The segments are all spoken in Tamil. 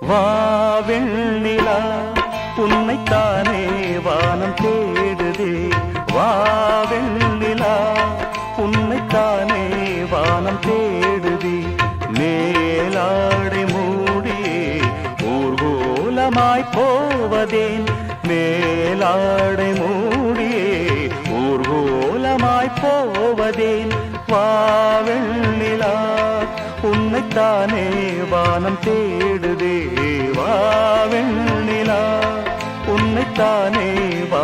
வா வெண்ணிலா உன்னைத்தானே வானம் தேடுதே. வா வெண்ணிலா உன்னைத்தானே வானம் தேடுதி. மேலாடை மூடியே ஊர்கோலமாய் போவதேன். மேலாடை மூடியே ஊர்கோலமாய் போவதேன். வா வெள்ளி தானே வானம் தேடுதே வாவெண்ணிலா உன்னைத்தானே வா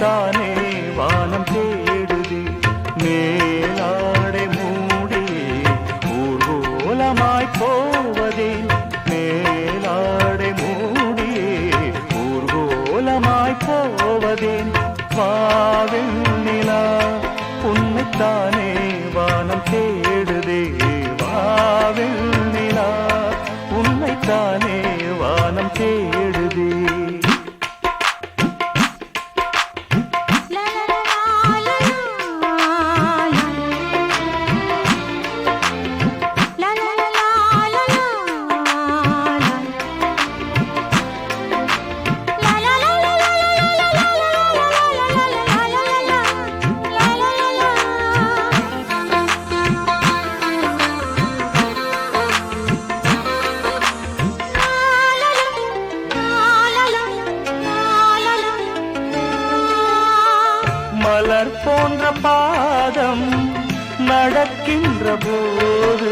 தானே வானம் தேடுதே. மேலாடை மூடியே ஊர்கோலமாய் போவதே. மேலாடை மூடியே ஊர்கோலமாய் போவதேன் வாவெண்ணிலா உன்னைத்தானே வானம் தேடுதே. வாவெண்ணிலா உன்னைத்தானே வானம் தேடு மலர் போன்ற பாதம் நடக்கின்ற போது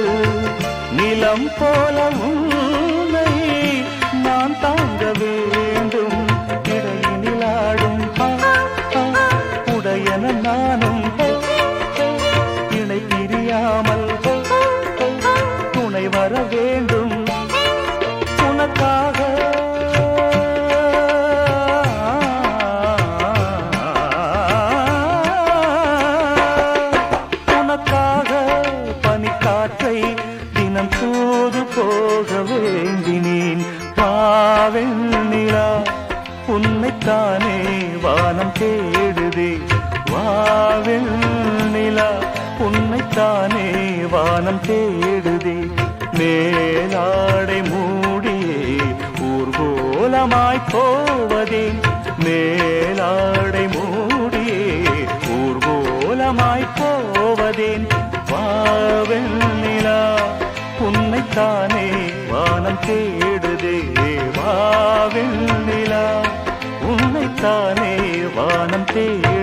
நிலம் போல உன்னை நான் தாங்க வேண்டும். இடையினிலாடும் உடையன நானும் இணை பிரியாமல் தினம் தூது போக வேண்டினேன். பாவெண்ணிலா உன்னைத்தானே வானம் தேடுதே. வாவெண்ணிலா உன்னைத்தானே வானம் தேடுதே. மேலாடை மூடியே ஊர்கோலமாய் போவதே. மேலாடை மூடியே ஊர்கோலமாய் போவதேன் வாவெண்ணிலா தானே? வானம் தேடுதே வாவில் நிலா. உன்னைத்தானே வானம் தேடு